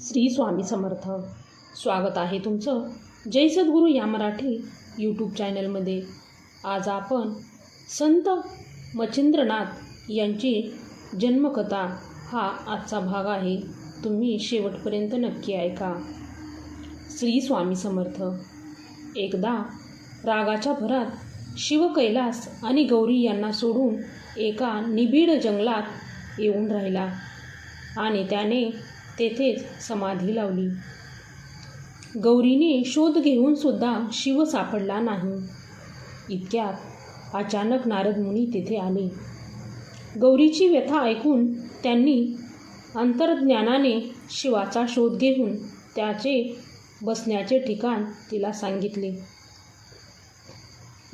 श्री स्वामी समर्थ. स्वागत आहे तुमचं जय सद्गुरू या मराठी यूट्यूब चॅनलमध्ये आज आपण संत मच्छिंद्रनाथ यांची जन्मकथा हा आजचा भाग आहे. तुम्ही शेवटपर्यंत नक्की ऐका. श्री स्वामी समर्थ. एकदा रागाच्या भरात शिव कैलास आणि गौरी यांना सोडून एका निबिड जंगलात येऊन राहिला आणि त्याने तेथेच समाधी लावली. गौरीने शोध घेऊन सुद्धा शिव सापडला नाही. इतक्यात अचानक नारद मुनी तेथे आले. गौरीची व्यथा ऐकून त्यांनी अंतर्ज्ञानाने शिवाचा शोध घेऊन त्याचे बसण्याचे ठिकाण तिला सांगितले.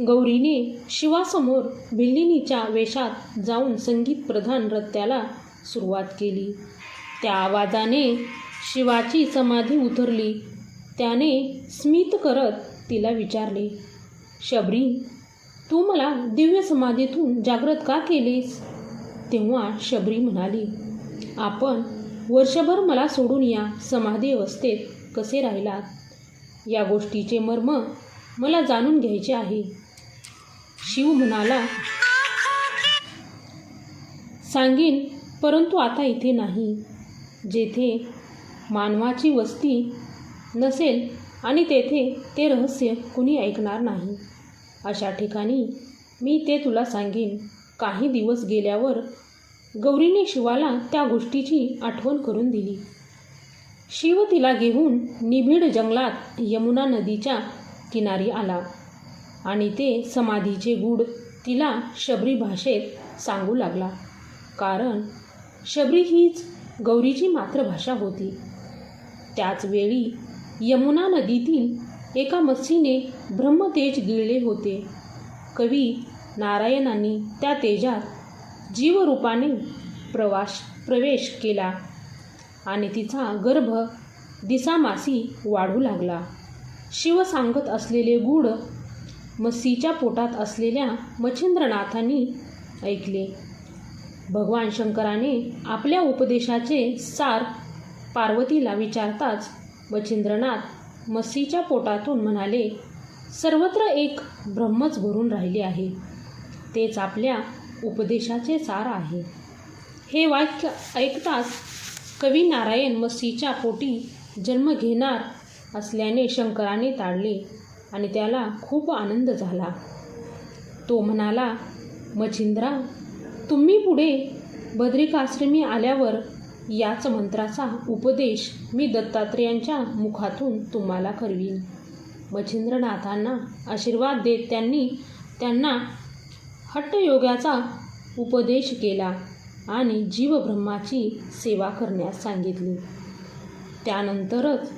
गौरीने शिवासमोर भिल्लिनीच्या वेशात जाऊन संगीत प्रधान नृत्याला सुरुवात केली. त्या आवाजाने शिवाची समाधी उतरली. त्याने स्मित करत तिला विचारले शबरी तू मला दिव्य समाधीतून जागृत का केलीस? तेव्हा शबरी म्हणाली आपण वर्षभर मला सोडून या समाधी अवस्थेत कसे राहिलात? या गोष्टीचे मर्म मला जाणून घ्यायचे आहे. शिव म्हणाला सांगेन परंतु आता इथे नाही. जेथे मानवाची वस्ती नसेल आणि तेथे ते रहस्य कुणी ऐकणार नाही. अशा ठिकाणी मी ते तुला सांगेन. काही दिवस गेल्यावर गौरीने शिवाला त्या गोष्टीची आठवण करून दिली. शिव तिला घेऊन निबिड जंगलात यमुना नदीच्या किनारी आला आणि ते समाधीचे गूढ तिला शबरी भाषेत सांगू लागला. कारण शबरी हीच गौरीची मातृभाषा होती. त्याचवेळी यमुना नदीतील एका मत्सीने ब्रह्मतेज गिळले होते. कवी नारायणांनी त्या तेजात जीवरूपाने प्रवास प्रवेश केला आणि तिचा गर्भ दिसामासी वाढू लागला. शिव सांगत असलेले गूढ मस्सीच्या पोटात असलेल्या मच्छिंद्रनाथांनी ऐकले. भगवान शंकराने आपल्या उपदेशाचे सार पार्वतीला विचारताच मच्छिंद्रनाथ मस्सीच्या पोटातून म्हणाले सर्वत्र एक ब्रह्मच भरून राहिले आहे. तेच आपल्या उपदेशाचे सार आहे. हे वाक्य ऐकताच कवी नारायण मस्सीच्या पोटी जन्म घेणार असल्याने शंकराने ताडले आणि त्याला खूप आनंद झाला. तो म्हणाला मच्छिंद्रा तुम्ही पुढे बद्रिकाश्रमी आल्यावर याच मंत्राचा उपदेश मी दत्तात्रेयांच्या मुखातून तुम्हाला करवीन. मच्छिंद्रनाथांना आशीर्वाद देत त्यांनी त्यांना हट्टयोगाचा उपदेश केला आणि जीवब्रह्माची सेवा करण्यास सांगितली. त्यानंतरच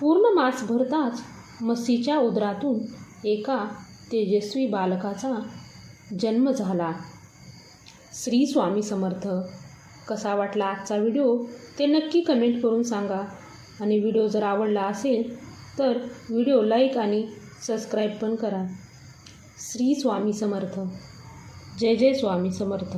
पूर्ण मास भरताच मसीच्या उदरातून एका तेजस्वी बालकाचा जन्म झाला. श्री स्वामी समर्थ. कसा वाटला आजचा व्हिडिओ? ते नक्की कमेंट करून सांगा. आणि व्हिडिओ जर आवडला असेल तर व्हिडिओ लाईक आणि सबस्क्राईब पण करा. श्री स्वामी समर्थ. जय जय स्वामी समर्थ.